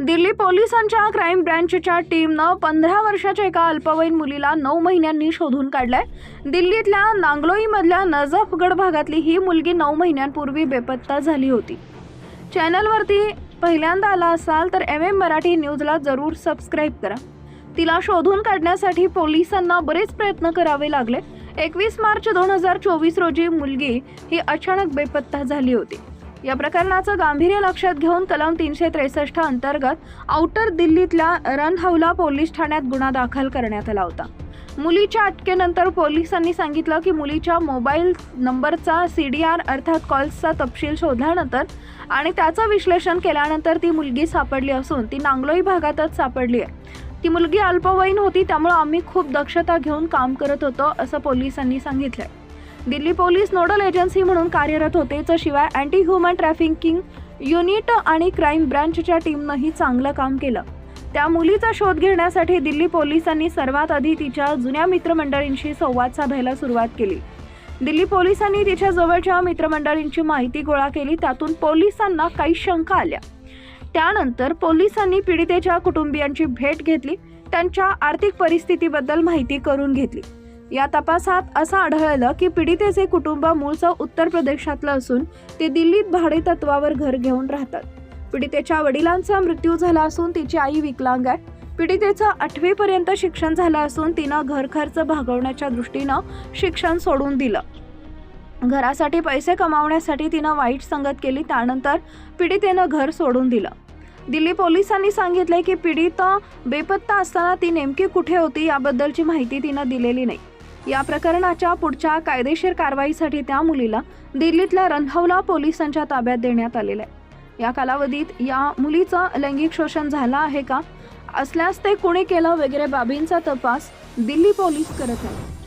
दिल्ली पोलिसांच्या क्राईम ब्रँचच्या टीमनं पंधरा वर्षाच्या एका अल्पवयीन मुलीला नऊ महिन्यांनी शोधून काढलाय. दिल्लीतल्या नांगलोईमधल्या नजफगड भागातली ही मुलगी नऊ महिन्यांपूर्वी बेपत्ता झाली होती. चॅनलवरती पहिल्यांदा आला असाल तर एम एम मराठी न्यूजला जरूर सबस्क्राईब करा. तिला शोधून काढण्यासाठी पोलिसांना बरेच प्रयत्न करावे लागले. एकवीस मार्च दोन हजार चोवीस रोजी मुलगी ही अचानक बेपत्ता झाली होती. या प्रकरणाचं गांभीर्य लक्षात घेऊन कलम तीनशे त्रेसष्ट अंतर्गत आउटर दिल्लीतल्या रनहौला पोलीस ठाण्यात गुन्हा दाखल करण्यात आला होता. मुलीच्या अटकेनंतर पोलिसांनी सांगितलं की मुलीच्या मोबाईल नंबरचा सी डी आर अर्थात कॉल्सचा तपशील शोधल्यानंतर आणि त्याचं विश्लेषण केल्यानंतर ती मुलगी सापडली असून ती नांगलोई भागातच सापडली आहे. ती मुलगी अल्पवयीन होती त्यामुळे आम्ही खूप दक्षता घेऊन काम करत होतो असं पोलिसांनी सांगितलंय. दिल्ली पोलीस नोडल एजन्सी म्हणून कार्यरत होतेच शिवाय अँटी ह्युमन ट्रॅफिकिंग युनिट आणि क्राईम ब्रँचच्या टीमनंही चांगलं काम केलं. त्या मुलीचा शोध घेण्यासाठी दिल्ली पोलिसांनी सर्वात आधी तिच्या जुन्या मित्रमंडळींशी संवाद साधायला सुरुवात केली. दिल्ली पोलिसांनी तिच्या जवळच्या मित्रमंडळींची माहिती गोळा केली. त्यातून पोलिसांना काही शंका आल्या. त्यानंतर पोलिसांनी पीडितेच्या कुटुंबियांची भेट घेतली. त्यांच्या आर्थिक परिस्थितीबद्दल माहिती करून घेतली. या तपासात असं आढळलं की पीडितेचे कुटुंब मूळचं उत्तर प्रदेशातलं असून ते दिल्लीत भाडे तत्वावर घर घेऊन राहतात. पीडितेच्या वडिलांचा मृत्यू झाला असून तिची आई विकलांग आहे. पीडितेचं आठवीपर्यंत शिक्षण झालं असून तिनं घर खर्च भागवण्याच्या दृष्टीनं शिक्षण सोडून दिलं. घरासाठी पैसे कमावण्यासाठी तिनं वाईट संगत केली त्यानंतर पीडितेनं घर सोडून दिलं. दिल्ली पोलिसांनी सांगितले की पीडित बेपत्ता असताना ती नेमकी कुठे होती याबद्दलची माहिती तिनं दिलेली नाही. या प्रकरणाच्या पुढच्या कायदेशीर कारवाईसाठी त्या मुलीला दिल्लीतल्या रंधावला पोलिसांच्या ताब्यात देण्यात आलेलं आहे. या कालावधीत या मुलीचं लैंगिक शोषण झालं आहे का? असल्यास ते कुणी केलं? वगैरे बाबींचा तपास दिल्ली पोलीस करत आहेत.